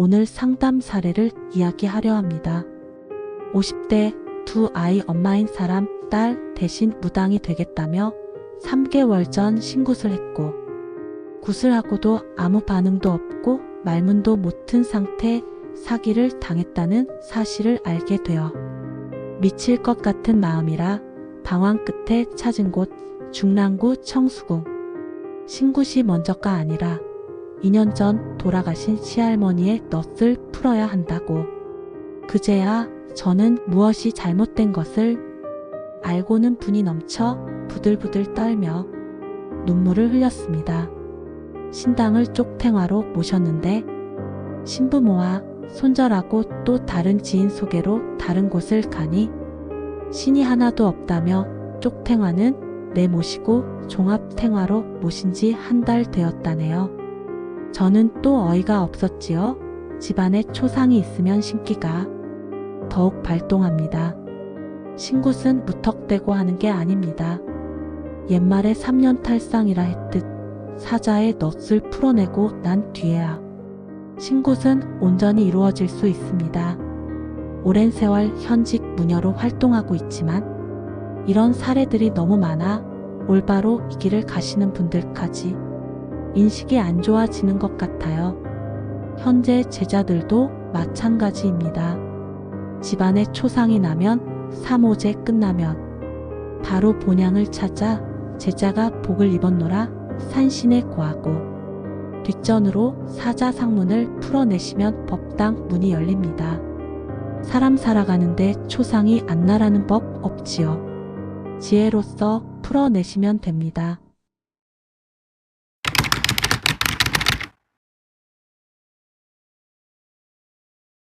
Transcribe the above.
오늘 상담 사례를 이야기하려 합니다. 50대 두 아이 엄마인 사람 딸 대신 무당이 되겠다며 3개월 전 신굿을 했고 굿을 하고도 아무 반응도 없고 말문도 못 튼 상태 사기를 당했다는 사실을 알게 되어 미칠 것 같은 마음이라 방황 끝에 찾은 곳 중랑구 청수궁 신굿이 먼저가 아니라 2년 전 돌아가신 시할머니의 넛을 풀어야 한다고 그제야 저는 무엇이 잘못된 것을 알고는 분이 넘쳐 부들부들 떨며 눈물을 흘렸습니다. 신당을 쪽탱화로 모셨는데 신부모와 손절하고 또 다른 지인 소개로 다른 곳을 가니 신이 하나도 없다며 쪽탱화는 내 모시고 종합탱화로 모신 지 한 달 되었다네요. 저는 또 어이가 없었지요. 집안에 초상이 있으면 신기가 더욱 발동합니다. 신굿은 무턱대고 하는 게 아닙니다. 옛말에 3년 탈상이라 했듯 사자의 넛을 풀어내고 난 뒤에야 신굿은 온전히 이루어질 수 있습니다. 오랜 세월 현직 무녀로 활동하고 있지만 이런 사례들이 너무 많아 올바로 이 길을 가시는 분들까지 인식이 안 좋아지는 것 같아요. 현재 제자들도 마찬가지입니다. 집안에 초상이 나면 사모제 끝나면 바로 본향을 찾아 제자가 복을 입었노라 산신에 고하고 뒷전으로 사자상문을 풀어내시면 법당 문이 열립니다. 사람 살아가는데 초상이 안 나라는 법 없지요. 지혜로써 풀어내시면 됩니다.